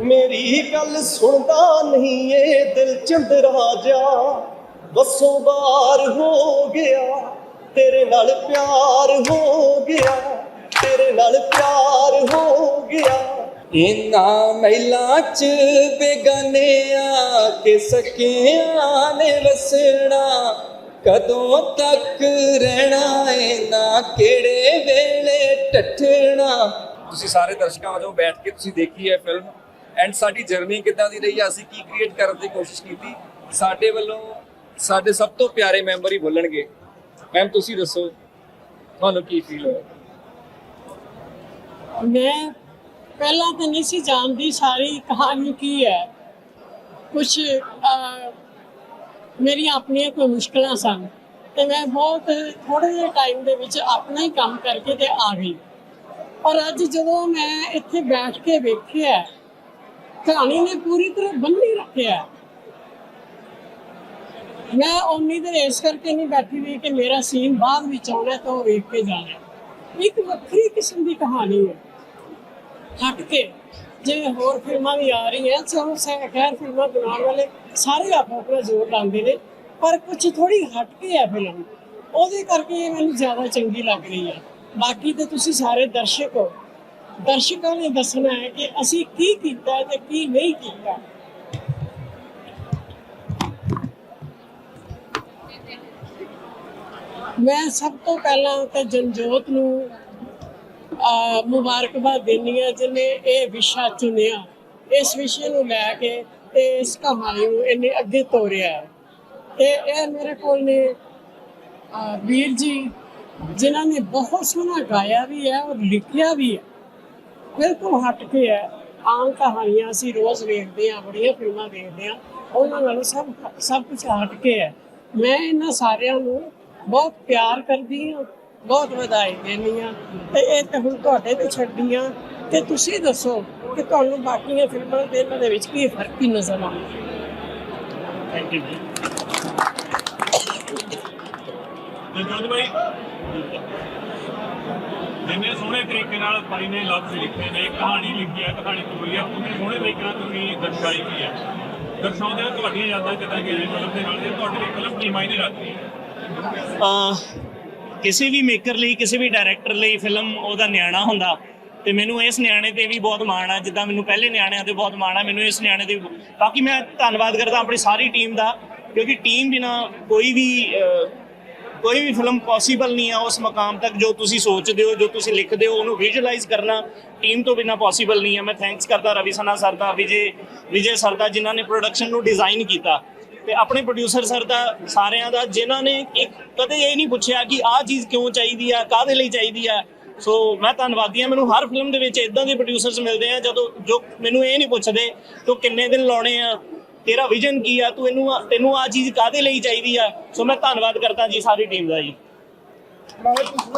ਮੇਰੀ ਗੱਲ ਸੁਣਦਾ ਨਹੀਂ ਏ ਦਿਲ ਚੰਦਰਾ ਜਾ ਵਸੋਂ ਬਾਹਰ ਹੋ ਗਿਆ, ਤੇਰੇ ਨਾਲ ਪਿਆਰ ਹੋ ਗਿਆ, ਤੇਰੇ ਨਾਲ ਪਿਆਰ ਹੋ ਗਿਆ। ਇਨਾ ਮਹਿਲਾਂ ਚ ਬੇਗਾਨਿਆਂ ਕੇ ਸਕਿਆਂ ਨੇ ਵਸਣਾ। ਕਦੋਂ ਤੱਕ ਰਹਿਣਾ ਏ ਨਾ ਕਿਹੜੇ ਵੇਲੇ ਟੱਟਣਾ ਤੁਸੀਂ ਸਾਰੇ ਦਰਸ਼ਕਾਂ ਵਜੋਂ ਬੈਠ ਕੇ ਤੁਸੀਂ ਦੇਖੀ ਹੈ ਫਿਲਮ। ਐਂਡ ਸਾਡੀ ਜਰਨੀ ਕਿੱਦਾਂ ਦੀ ਰਹੀ ਹੈ ਅਸੀਂ ਕੀ ਕ੍ਰੀਏਟ ਕਰਨ ਦੀ ਕੋਸ਼ਿਸ਼ ਕੀਤੀ? ਸਾਡੇ ਵੱਲੋਂ ਸਾਡੇ ਸਭ ਤੋਂ ਪਿਆਰੇ ਮੈਂਬਰ ਹੀ ਬੋਲਣਗੇ। ਮੈਮ ਤੁਸੀਂ ਦੱਸੋ, ਤੁਹਾਨੂੰ ਕੀ ਫੀਲ ਹੋਇਆ? ਮੈਂ ਪਹਿਲਾਂ ਤਾਂ ਨਹੀਂ ਸੀ ਜਾਣਦੀ ਸਾਰੀ ਕਹਾਣੀ ਕੀ ਹੈ। ਕੁਝ ਮੇਰੀਆਂ ਆਪਣੀਆਂ ਕੋਈ ਮੁਸ਼ਕਲਾਂ ਸਨ ਤੇ ਮੈਂ ਬਹੁਤ ਥੋੜੇ ਜਿਹੇ ਟਾਈਮ ਦੇ ਵਿੱਚ ਆਪਣਾ ਹੀ ਕੰਮ ਕਰਕੇ ਤੇ ਆ ਗਈ। ਪਰ ਅੱਜ ਜਦੋਂ ਮੈਂ ਇੱਥੇ ਬੈਠ ਕੇ ਵੇਖਿਆ ਕਹਾਣੀ ਨੇ ਪੂਰੀ ਤਰ੍ਹਾਂ ਬੰਨੀ ਰੱਖਿਆ ਮੈਂ ਉਮੀਦ ਇਸ ਕਰਕੇ ਨਹੀਂ ਬੈਠੀ ਵੀ ਕਿ ਮੇਰਾ ਸੀਨ ਬਾਅਦ ਵਿੱਚ ਆਉਣਾ ਤਾਂ ਉਹ ਵੇਖ ਕੇ ਜਾਣਾ ਇੱਕ ਵੱਖਰੀ ਕਿਸਮ ਦੀ ਕਹਾਣੀ ਹੈ। ਹਟ ਕੇ ਜਿਵੇਂ ਹੋਰ ਫਿਲਮਾਂ ਵੀ ਆ ਰਹੀਆਂ ਚਲੋ ਖੈਰ ਫਿਲਮਾਂ ਬਣਾਉਣ ਵਾਲੇ ਸਾਰੇ ਆਪੋ ਆਪਣਾ ਜ਼ੋਰ ਲਾਉਂਦੇ ਨੇ, ਪਰ ਕੁਝ ਥੋੜੀ ਹਟ ਕੇ ਹੈ ਫਿਲਮ। ਉਹਦੇ ਕਰਕੇ ਇਹ ਮੈਨੂੰ ਜ਼ਿਆਦਾ ਚੰਗੀ ਲੱਗ ਰਹੀ ਹੈ। ਬਾਕੀ ਤੇ ਤੁਸੀਂ ਸਾਰੇ ਦਰਸ਼ਕ ਹੋ। ਦਰਸ਼ਕਾਂ ਨੇ ਦੱਸਣਾ ਹੈ ਕਿ ਅਸੀਂ ਕੀ ਕੀਤਾ ਤੇ ਕੀ ਨਹੀਂ ਕੀਤਾ। ਮੈਂ ਸਭ ਤੋਂ ਪਹਿਲਾਂ ਤਾਂ ਜਨਜੋਤ ਨੂੰ ਮੁਬਾਰਕਬਾਦ ਦਿੰਦੀ ਹੈ ਜਿਹਨੇ ਇਹ ਵਿਸ਼ਾ ਚੁਣਿਆ। ਇਸ ਵਿਸ਼ੇ ਨੂੰ ਲੈ ਕੇ ਤੇ ਇਸ ਕਹਾਣੀ ਨੂੰ ਇਹਨੇ ਅੱਗੇ ਤੋਰਿਆ। ਹੈ। ਤੇ ਇਹ ਮੇਰੇ ਕੋਲ ਨੇ ਵੀਰ ਜੀ, ਜਿਨ੍ਹਾਂ ਨੇ ਬਹੁਤ ਸੋਹਣਾ ਗਾਇਆ ਵੀ ਹੈ ਔਰ ਲਿਖਿਆ ਵੀ ਹੈ। ਬਿਲਕੁਲ ਹਟ ਕੇ ਹੈ। ਆਮ ਕਹਾਣੀਆਂ ਅਸੀਂ ਰੋਜ਼ ਵੇਖਦੇ ਹਾਂ ਬੜੀਆਂ ਫਿਲਮਾਂ ਵੇਖਦੇ ਹਾਂ ਉਹਨਾਂ ਨਾਲੋਂ ਸਭ ਸਭ ਕੁਝ ਹਟ ਕੇ ਹੈ। ਮੈਂ ਇਹਨਾਂ ਸਾਰਿਆਂ ਨੂੰ ਬਹੁਤ ਪਿਆਰ ਕਰਦੀ ਹਾਂ ਬਹੁਤ ਵਧਾਈ ਦਿੰਦੀ ਹਾਂ ਤੇ ਇਹ ਤਾਂ ਹੁਣ ਤੁਹਾਡੇ ਤੇ ਛੱਡੀ ਹਾਂ। ਤੇ ਤੁਸੀਂ ਦੱਸੋ ਕਿ ਤੁਹਾਨੂੰ ਬਾਕੀਆਂ ਫਿਲਮਾਂ ਦੇ ਇਹਨਾਂ ਦੇ ਵਿੱਚ ਕੀ ਫ਼ਰਕ ਹੀ ਨਜ਼ਰ ਆਉਂਦਾ? ਥੈਂਕ ਯੂ ਜੀ ਜਨਜੋਤ ਭਾਈ ਜਿੰਨੇ ਸੋਹਣੇ ਤਰੀਕੇ ਨਾਲ ਭਾਈ ਨੇ ਲਫ਼ਜ਼ ਲਿਖੇ ਨੇ, ਕਹਾਣੀ ਲਿਖੀ ਹੈ, ਕਹਾਣੀ ਪੂਰੀ ਹੈ, ਉਹਨੇ ਸੋਹਣੇ ਤਰੀਕੇ ਨਾਲ ਤੁਸੀਂ ਦਰਸਾਈ ਕੀ ਹੈ। ਦਰਸਾਉਂਦੇ ਹੋ ਤੁਹਾਡੀਆਂ ਯਾਦਾਂ ਕਿਦਾਂ ਗਈਆਂ ਫਿਲਮ ਦੇ ਨਾਲ ਜੇ ਤੁਹਾਡੇ ਫਿਲਮ ਕੀ ਮਾਇਨੇ ਰੱਖਦੀ ਹੈ? ਅਹ, ਕਿਸੇ ਵੀ ਮੇਕਰ ਲਈ, ਕਿਸੇ ਵੀ ਡਾਇਰੈਕਟਰ ਲਈ ਫਿਲਮ ਉਹਦਾ ਨਿਆਣਾ ਹੁੰਦਾ। ਤੇ ਮੈਨੂੰ ਇਸ ਨਿਆਣੇ ਤੇ ਵੀ ਬਹੁਤ ਮਾਣ ਆ, ਜਿੱਦਾਂ ਮੈਨੂੰ ਪਹਿਲੇ ਨਿਆਣਿਆਂ ਤੇ ਬਹੁਤ ਮਾਣ ਆ, ਮੈਨੂੰ ਇਸ ਨਿਆਣੇ ਤੇ ਬਾਕੀ ਮੈਂ ਧੰਨਵਾਦ ਕਰਦਾ ਆਪਣੀ ਸਾਰੀ ਟੀਮ ਦਾ, ਕਿਉਂਕਿ ਟੀਮ ਬਿਨਾ ਕੋਈ ਵੀ ਕੋਈ ਵੀ ਫਿਲਮ ਪੋਸੀਬਲ ਨਹੀਂ ਆ ਉਸ ਮਕਾਮ ਤੱਕ, ਜੋ ਤੁਸੀਂ ਸੋਚਦੇ ਹੋ, ਜੋ ਤੁਸੀਂ ਲਿਖਦੇ ਹੋ, ਉਹਨੂੰ ਵਿਜ਼ੂਅਲਾਈਜ਼ ਕਰਨਾ ਟੀਮ ਤੋਂ ਬਿਨਾ ਪੋਸੀਬਲ ਨਹੀਂ ਆ। ਮੈਂ ਥੈਂਕਸ ਕਰਦਾ ਰਵੀ ਸਨਾ ਸਰ ਦਾ, ਵਿਜੇ ਵਿਜੇ ਸਰ ਦਾ, ਜਿਨ੍ਹਾਂ ਨੇ ਪ੍ਰੋਡਕਸ਼ਨ ਨੂੰ ਡਿਜ਼ਾਈਨ ਕੀਤਾ। ਤੇ ਆਪਣੇ ਪ੍ਰੋਡਿਊਸਰ ਸਰ ਦਾ, ਸਾਰਿਆਂ ਦਾ, ਜਿਨ੍ਹਾਂ ਨੇ ਇੱਕ ਕਦੇ ਇਹ ਨਹੀਂ ਪੁੱਛਿਆ ਕਿ ਆਹ ਚੀਜ਼ ਕਿਉਂ ਚਾਹੀਦੀ ਆ, ਕਾਹਦੇ ਲਈ ਚਾਹੀਦੀ ਆ। ਸੋ ਮੈਂ ਧੰਨਵਾਦੀ ਹਾਂ। ਮੈਨੂੰ ਹਰ ਫਿਲਮ ਦੇ ਵਿੱਚ ਇਦਾਂ ਦੇ ਪ੍ਰੋਡਿਊਸਰਸ ਮਿਲਦੇ ਆ, ਜਦੋਂ ਜੋ ਮੈਨੂੰ ਇਹ ਨਹੀਂ ਪੁੱਛਦੇ ਤੂੰ ਕਿੰਨੇ ਦਿਨ ਲਾਉਣੇ ਆ ਤੇਰਾ ਵਿਜ਼ਨ ਕੀ ਆ? ਤੂੰ ਇਹਨੂੰ ਤੈਨੂੰ ਆ ਚੀਜ਼ ਕਾਹਦੇ ਲਈ ਚਾਹੀਦੀ ਆ? ਸੋ ਮੈਂ ਧੰਨਵਾਦ ਕਰਦਾ ਜੀ ਸਾਰੀ ਟੀਮ ਦਾ ਜੀ।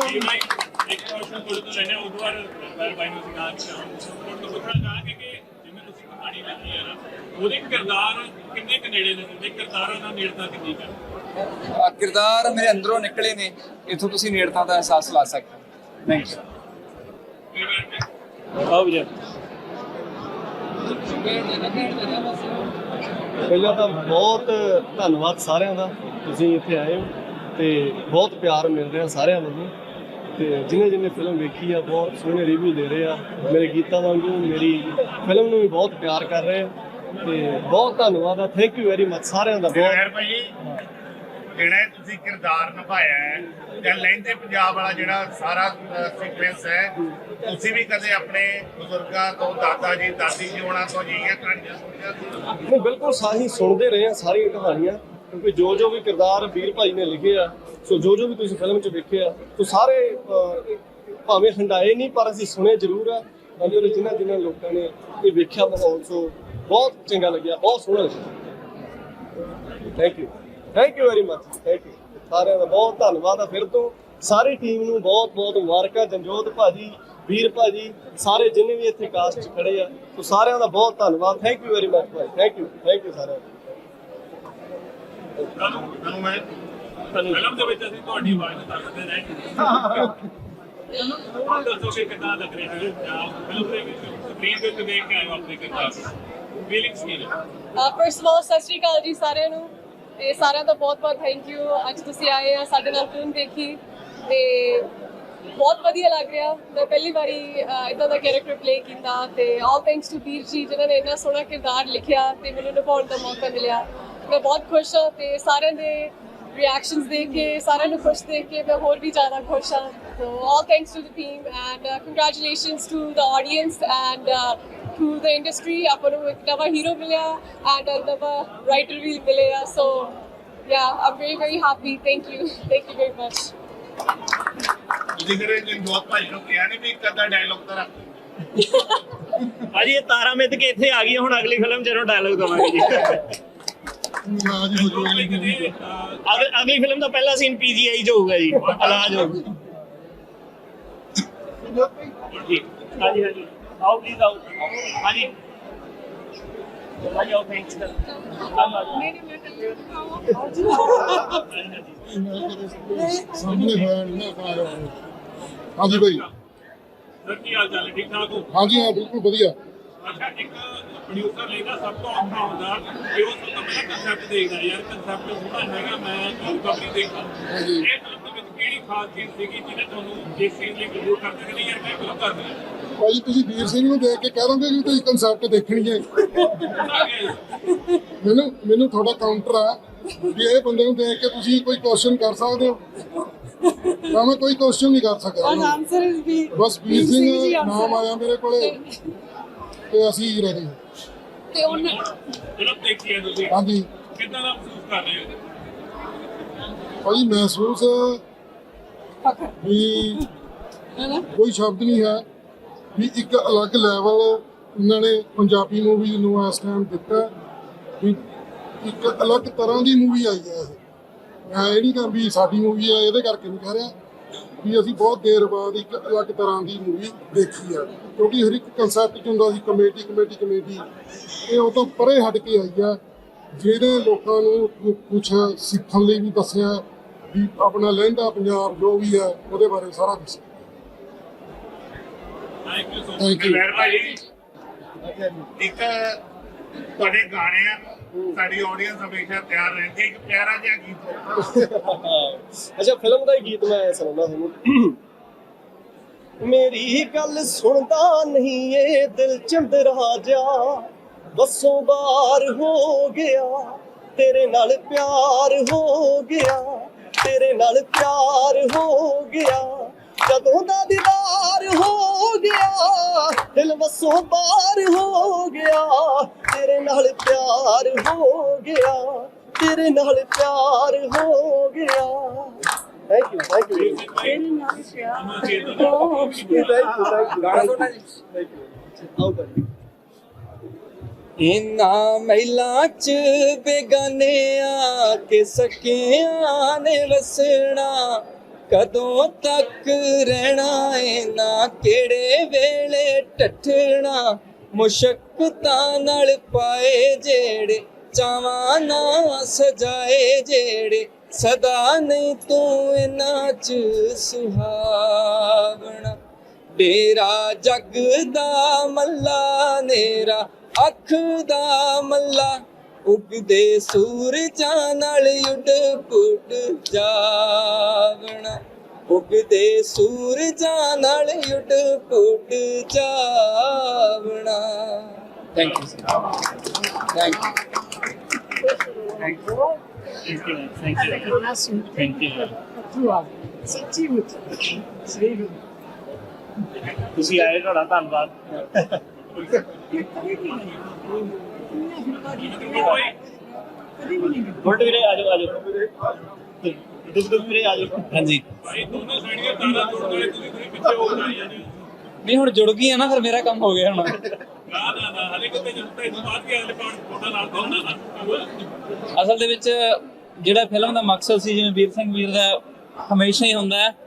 ਜੀ ਭਾਈ ਇੱਕ ਕੁਐਸਚਨ ਤੁਹਾਡੇ ਤੋਂ ਲੈਣੇ ਉਦੋਂ ਬਾਅਦ ਮੈਂ ਭਾਈ ਨੂੰ ਸਿਖਾ ਤੁਹਾਡੇ ਤੋਂ ਪੁੱਛਣਾ ਚਾਹਾਂਗੇ ਕਿ ਜਿਵੇਂ ਤੁਸੀਂ ਕਹਾਣੀ ਲਿਖੀ ਹੈ ਨਾ ਉਹਦੇ ਕਿਰਦਾਰ ਕਿੰਨੇ ਕੁ ਨੇੜੇ ਨੇ ਉਹਦੇ ਕਿਰਦਾਰਾਂ ਦਾ ਨੇੜਤਾ ਕਿੰਨੀ ਕੁ ਹੈ ਅਹ ਕਿਰਦਾਰ ਮੇਰੇ ਅੰਦਰੋਂ ਨਿਕਲੇ ਨੇ ਇਥੋਂ ਤੁਸੀਂ ਨੇੜਤਾ ਦਾ ਅਹਿਸਾਸ ਲਾ ਸਕਦੇ ਹੋ। ਥੈਂਕ ਯੂ ਆਓ ਜੀ ਪਹਿਲਾਂ ਤਾਂ ਬਹੁਤ ਧੰਨਵਾਦ ਸਾਰਿਆਂ ਦਾ, ਤੁਸੀਂ ਇੱਥੇ ਆਏ ਹੋ ਤੇ ਬਹੁਤ ਪਿਆਰ ਮਿਲ ਰਿਹਾ ਸਾਰਿਆਂ ਵੱਲੋਂ। ਤੇ ਜਿਨੇ ਜਿਨੇ ਫਿਲਮ ਵੇਖੀ ਆ, ਬਹੁਤ ਸੋਹਣੇ ਰਿਵਿਊ ਦੇ ਰਹੇ ਆ, ਮੇਰੇ ਗੀਤਾਂ ਵਾਂਗੂ, ਮੇਰੀ ਫਿਲਮ ਨੂੰ ਵੀ ਬਹੁਤ ਪਿਆਰ ਕਰ ਰਹੇ ਆ। ਤੇ ਬਹੁਤ ਧੰਨਵਾਦ ਆ ਥੈਂਕ ਯੂ ਵੈਰੀ ਮਚ ਸਾਰਿਆਂ ਦਾ। ਬਹੁਤ ਭਾਈ ਜਿਹੜਾ ਇਹ ਤੁਸੀਂ ਕਿਰਦਾਰ ਨਿਭਾਇਆ ਹੈ ਜਾਂ ਲਹਿੰਦੇ ਪੰਜਾਬ ਵਾਲਾ ਜਿਹੜਾ ਸਾਰਾ ਸੀਕੁਐਂਸ ਹੈ ਤੁਸੀਂ ਵੀ ਕਦੇ ਆਪਣੇ ਬਜ਼ੁਰਗਾਂ ਤੋਂ ਦਾਦਾ ਜੀ ਦਾਦੀ ਜੀ ਹੋਣਾ ਤੋਂ ਜਿਹੀਆਂ ਕਹਾਣੀਆਂ ਸੁਣੀਆਂ ਸੀ ਨਹੀਂ ਬਿਲਕੁਲ ਸਾਹੀ ਸੁਣਦੇ ਰਹੇ ਆ ਸਾਰੀਆਂ ਕਹਾਣੀਆਂ ਕਿਉਂਕਿ ਜੋ ਜੋ ਵੀ ਕਿਰਦਾਰ ਵੀਰ ਭਾਈ ਨੇ ਲਿਖੇ ਆ ਸੋ ਜੋ ਜੋ ਵੀ ਤੁਸੀਂ ਫਿਲਮ 'ਚ ਵੇਖਿਆ ਸੋ ਸਾਰੇ ਅਹ, ਭਾਵੇਂ ਹੰਡਾਏ ਨਹੀਂ ਪਰ ਅਸੀਂ ਸੁਣੇ ਜ਼ਰੂਰ ਆ। ਅਜੇ ਜਿਨ੍ਹਾਂ ਜਿਨ੍ਹਾਂ ਲੋਕਾਂ ਨੇ ਇਹ ਵੇਖਿਆ ਮਾਹੌਲ ਸੋ ਬਹੁਤ ਚੰਗਾ ਲੱਗਿਆ ਬਹੁਤ ਸੋਹਣਾ ਲੱਗਿਆ। Thank you thank you very much thank you ਸਾਰਿਆਂ ਦਾ ਬਹੁਤ ਧੰਨਵਾਦ ਆ ਫਿਰ ਤੋਂ। ਸਾਰੀ ਟੀਮ ਨੂੰ ਬਹੁਤ ਬਹੁਤ ਮੁਬਾਰਕਾਂ। ਜੰਜੋਤ ਭਾਜੀ ਵੀਰ ਭਾਜੀ ਸਾਰੇ ਜਿੰਨੇ ਵੀ ਇੱਥੇ ਕਾਸਟ ਖੜੇ ਆ ਸੋ ਸਾਰਿਆਂ ਦਾ ਬਹੁਤ ਧੰਨਵਾਦ। ਥੈਂਕ ਯੂ ਵੈਰੀ ਮਚ ਭਾਈ। ਥੈਂਕ ਯੂ ਥੈਂਕ ਯੂ ਸਾਰਿਆਂ ਦਾ। ਤੁਹਾਨੂੰ ਤੁਹਾਨੂੰ ਮੈਂ ਫਿਲਮ ਦੇ ਵਿੱਚ ਅਸੀਂ ਤੁਹਾਡੀ ਆਵਾਜ਼ ਨੂੰ ਤੱਕਦੇ ਰਹੇ ਹੁਣ ਦੱਸੋ ਕਿ ਕਿੱਦਾਂ ਲੱਗ ਰਿਹਾ ਹੈ? ਜਾਂ ਫਿਲਮ ਦੇ ਵਿੱਚ ਸਕਰੀਨ ਦੇ ਉੱਤੇ ਦੇਖ ਕੇ ਆਏ ਹੋ ਆਪਣੇ ਕਿਰਦਾਰ ਫੀਲਿੰਗਸ ਕੀ ਨੇ? ਫਰਸਟ ਆਫ ਆਲ ਸਤਿ ਸ਼੍ਰੀ ਅਕਾਲ ਜੀ ਸਾਰਿਆਂ ਨੂੰ। ਤੇ ਸਾਰਿਆਂ ਦਾ ਬਹੁਤ ਬਹੁਤ ਥੈਂਕ ਯੂ ਅੱਜ ਤੁਸੀਂ ਆਏ ਆ ਸਾਡੇ ਨਾਲ ਫਿਲਮ ਦੇਖੀ ਤੇ ਬਹੁਤ ਵਧੀਆ ਲੱਗ ਰਿਹਾ। ਮੈਂ ਪਹਿਲੀ ਵਾਰੀ ਇਦਾਂ ਦਾ ਕੈਰੈਕਟਰ ਪਲੇ ਕੀਤਾ ਤੇ ਆਲ ਥੈਂਕਸ ਟੂ ਵੀਰ ਜੀ ਜਿਨ੍ਹਾਂ ਨੇ ਇੰਨਾ ਸੋਹਣਾ ਕਿਰਦਾਰ ਲਿਖਿਆ ਤੇ ਮੈਨੂੰ ਨਿਭਾਉਣ ਦਾ ਮੌਕਾ ਮਿਲਿਆ। ਮੈਂ ਬਹੁਤ ਖੁਸ਼ ਹਾਂ ਤੇ ਸਾਰਿਆਂ ਦੇ ਰਿਐਕਸ਼ਨਸ ਦੇਖ ਕੇ, ਸਾਰਿਆਂ ਨੂੰ ਖੁਸ਼ ਦੇਖ ਕੇ ਮੈਂ ਹੋਰ ਵੀ ਜ਼ਿਆਦਾ ਖੁਸ਼ ਹਾਂ। So all thanks to the team and congratulations to the audience and to the industry ਆਪਾਂ ਨੂੰ ਇੱਕ ਨਵਾਂ ਹੀਰੋ ਮਿਲਿਆ ਐਂਡ ਨਵਾਂ ਰਾਈਟਰ ਵੀ ਮਿਲਿਆ ਸੋ yeah i'm very very happy. Thank you. Thank you very much. ਤੁਸੀਂ ਕਰੇ ਜੰਜੋਤ ਭਾਈ ਨੂੰ ਕਿਹਾ ਨਹੀਂ ਵੀ ਕਦਾ ਡਾਇਲੌਗ ਤਾਂ ਰੱਖ ਭਾਜੀ ਇਹ ਤਾਰਾ ਮਿੱਧ ਕੇ ਇੱਥੇ ਆ ਗਈ ਹੁਣ ਅਗਲੀ ਫਿਲਮ ਜਦੋਂ ਡਾਇਲੌਗ ਦਵਾਂਗੇ ਜੀ ਕਦੇ ਅਹ, ਅਗ- ਅਗਲੀ ਫਿਲਮ ਦਾ ਪਹਿਲਾ ਸੀਨ ਪੀਜੀਆਈ 'ਚ ਹੋਊਗਾ ਜੀ ਇਲਾਜ ਹੋਊਗਾ ਜੀ ਹਾਂਜੀ ਹਾਂਜੀ। ਆਓ ਪਲੀਜ਼ ਆਓ। ਹਾਂਜੀ। ਆਓ ਥੈਂਕਸ ਸਾਹਮਣੇ ਹੋਇਆ ਨਾ ਆਇਆ ਹਾਂਜੀ ਭਾਈ। ਸਰ ਕੀ ਹਾਲ ਚਾਲ ਹੈ? ਠੀਕ ਠਾਕ ਹੋ? ਹਾਂਜੀ ਹਾਂ ਬਿਲਕੁਲ ਵਧੀਆ। ਅੱਛਾ ਇੱਕ ਪ੍ਰੋਡਿਊਸਰ ਲਈ ਨਾ ਸਭ ਤੋਂ ਔਖਾ ਹੁੰਦਾ। ਕਿ ਉਹ ਸਭ ਤੋਂ ਪਹਿਲਾਂ ਕਨਸੈਪਟ ਦੇਖਦਾ ਯਾਰ ਕਨਸੈਪਟ ਸੋਹਣਾ ਹੈਗਾ ਮੈਂ ਰਿਕਵਰੀ ਦੇਖਾਂ ਹਾਂਜੀ। ਖਾਸ ਚੀਜ਼ ਸੀਗੀ ਜਿਹਨੇ ਤੁਹਾਨੂੰ ਇਸ ਚੀਜ਼ ਲਈ ਕਬੂਲ ਕਰ ਦਿੱਤਾ ਕਿ ਨਹੀਂ ਯਾਰ ਮੈਂ ਫਿਲਮ ਕਰਨੀ ਹੈ ਭਾਈ ਤੁਸੀਂ ਵੀਰ ਸਿੰਘ ਨੂੰ ਦੇਖ ਕੇ ਕਹਿ ਦੋਗੇ ਕਿ ਤੁਸੀਂ ਕਨਸੈਪਟ ਦੇਖਣੀ ਹੈ। ਮੈਨੂੰ ਮੈਨੂੰ ਤੁਹਾਡਾ ਕਾਊਂਟਰ ਆ ਵੀ ਇਹ ਬੰਦੇ ਨੂੰ ਦੇਖ ਕੇ ਤੁਸੀਂ ਕੋਈ ਕੁਐਸਚਨ ਕਰ ਸਕਦੇ ਹੋ। ਤਾਂ ਮੈਂ ਕੋਈ ਕੁਐਸਚਨ ਨਹੀਂ ਕਰ ਸਕਦਾ ਆਨਸਰ ਇਜ਼ ਵੀ ਬਸ ਵੀਰ ਸਿੰਘ ਨਾਮ ਆਇਆ ਮੇਰੇ ਕੋਲੇ ਤੇ ਅਸੀਂ ਰੈਡੀ ਤੇ ਉਹਨੇ ਫਿਲਮ ਦੇਖੀ ਹੈ ਤੁਸੀਂ। ਹਾਂਜੀ। ਕਿੱਦਾਂ ਦਾ ਮਹਿਸੂਸ ਕਰ ਰਹੇ ਹੋ? ਭਾਈ ਮਹਿਸੂਸ ਵੀ ਕੋਈ ਸ਼ਬਦ ਨਹੀਂ ਹੈ ਵੀ ਇੱਕ ਅਲੱਗ ਲੈਵਲ ਇਹਨਾਂ ਨੇ ਪੰਜਾਬੀ ਮੂਵੀ ਨੂੰ ਇਸ ਟਾਈਮ ਦਿੱਤਾ ਵੀ ਇੱਕ ਅਲੱਗ ਤਰ੍ਹਾਂ ਦੀ ਮੂਵੀ ਆਈ ਹੈ ਇਹ। ਮੈਂ ਇਹ ਨਹੀਂ ਵੀ ਸਾਡੀ ਮੂਵੀ ਹੈ ਇਹਦੇ ਕਰਕੇ ਨਹੀਂ ਕਹਿ ਰਿਹਾ ਵੀ ਅਸੀਂ ਬਹੁਤ ਦੇਰ ਬਾਅਦ ਇੱਕ ਅਲੱਗ ਤਰ੍ਹਾਂ ਦੀ ਮੂਵੀ ਦੇਖੀ ਹੈ ਕਿਉਂਕਿ ਹਰ ਇੱਕ ਕਨਸੈਪਟ ਹੁੰਦਾ ਸੀ ਕਮੇਟੀ ਕਮੇਟੀ ਕਮੇਟੀ ਇਹ ਉਹ ਤੋਂ ਪਰੇ ਹਟ ਕੇ ਆਈ ਹੈ ਜਿਹੜੇ ਲੋਕਾਂ ਨੂੰ ਕੁਝ ਸਿੱਖਣ ਲਈ ਵੀ ਦੱਸਿਆ ਵੀ ਆਪਣਾ ਲਹਿੰਦਾ ਪੰਜਾਬ ਜੋ ਵੀ ਹੈ ਉਹਦੇ ਬਾਰੇ ਸਾਰਾ ਦੱਸਿਆ thank you so much thank you very ਭਾਈ ਇੱਕ ਤੁਹਾਡੇ ਗਾਣੇ ਆ ਸਾਡੀ ਆਡੀਅנס ਹਮੇਸ਼ਾ ਤਿਆਰ ਰਹਿੰਦੀ ਹੈ ਇੱਕ ਪਿਆਰਾ ਜਿਹਾ ਗੀਤ ਅੱਛਾ ਫਿਲਮ ਦਾ ਹੀ ਗੀਤ ਮੈਂ ਸੁਣਾਉਣਾ ਤੁਹਾਨੂੰ। ਮੇਰੀ ਗੱਲ ਸੁਣਦਾ ਨਹੀਂ ਏ ਦਿਲ ਚੰਦਰਾ ਜਾ ਬਸੋਂ ਬਾਹਰ ਹੋ ਗਿਆ ਤੇਰੇ ਨਾਲ ਪਿਆਰ ਹੋ ਗਿਆ। ਤੇਰੇ ਨਾਲ ਪਿਆਰ ਹੋ ਗਿਆ। ਜਦੋਂ ਦਾ ਦੀਦਾਰ ਹੋ ਗਿਆ ਦਿਲ ਵਸੋਂ ਬਾਹਰ ਹੋ ਗਿਆ ਤੇਰੇ ਨਾਲ ਪਿਆਰ ਹੋ ਗਿਆ ਤੇਰੇ ਨਾਲ ਪਿਆਰ ਹੋ ਗਿਆ। Thank you thank you thank you thank you ਸੁਣਨਾ ਜੀ। ਥੈਂਕ ਯੂ ਆਓ ਭਾਈ ਇਨਾ ਮਹਿਲਾਂ ਚ ਬੇਗਾਨਿਆਂ ਕੇ ਸਕਿਆਂ ਨੇ ਵਸਣਾ। ਕਦੋਂ ਤੱਕ ਰਹਿਣਾ ਏ ਨਾ ਕਿਹੜੇ ਵੇਲੇ ਟੱਠਣਾ ਮੁਸ਼ਕਤਾਂ ਨਾਲ ਪਾਏ ਜਿਹੜੇ, ਚਾਵਾਂ ਨਾ ਸਜਾਏ ਜਿਹੜੇ। ਸਦਾ ਨਹੀਂ ਤੂੰ ਇਹਨਾਂ ਚ ਸੁਹਾਵਣਾ। ਡੇਰਾ ਜਗ ਦਾ ਮੱਲਾ ਨੇਰਾ ਅੱਖ ਦਾ ਮੱਲਾ ਉਗਦੇ ਸੂਰਜਾਂ ਨਾਲ ਉੱਡ ਪੁੱਡ ਜਾਵਣਾ। ਉਗਦੇ ਸੂਰਜਾਂ ਨਾਲ ਉੱਡ ਪੁੱਡ ਜਾਵਣਾ। Thank you thank you thank you thank you thank you ਸੱਚੀ ਤੁਸੀਂ ਆਏ ਤੁਹਾਡਾ ਧੰਨਵਾਦ। ਗੁੱਡ ਵੀਰੇ ਆਜੋ ਆਜੋ ਦੁੱਧ ਦੁੱਧ ਵੀਰੇ ਆਜੋ ਹਾਂਜੀ। ਭਾਈ ਦੋਨੋਂ ਸਾਈਡਾਂ ਤਾਰਾਂ ਜੋੜਨ ਵਾਲੇ ਤੁਸੀਂ ਤੁਸੀਂ ਪਿੱਛੇ ਹੋ ਜਾ ਜਾਂਦੇ ਹੋ ਨਹੀਂ ਹੁਣ ਜੁੜ ਗਈ ਆ ਨਾ ਫਿਰ ਮੇਰਾ ਕੰਮ ਹੋ ਗਿਆ ਹੁਣ। ਨਾ ਨਾ ਨਾ ਹਲੇ ਕਿਤੇ ਜਦੋਂ ਤੱਕ ਬਾਅਦ ਕੇ ਅਗਲੇ ਪਾਰਟ ਫੋਟੋ ਨਾਲ ਦੋਨਾਂ ਨਾਲ ਅਸਲ ਦੇ ਵਿੱਚ ਜਿਹੜਾ ਫਿਲਮ ਦਾ ਮਕਸਦ ਸੀ ਜਿਵੇਂ ਵੀਰ ਸਿੰਘ ਵੀਰ ਦਾ ਹਮੇਸ਼ਾ ਹੀ ਹੁੰਦਾ ਹੈ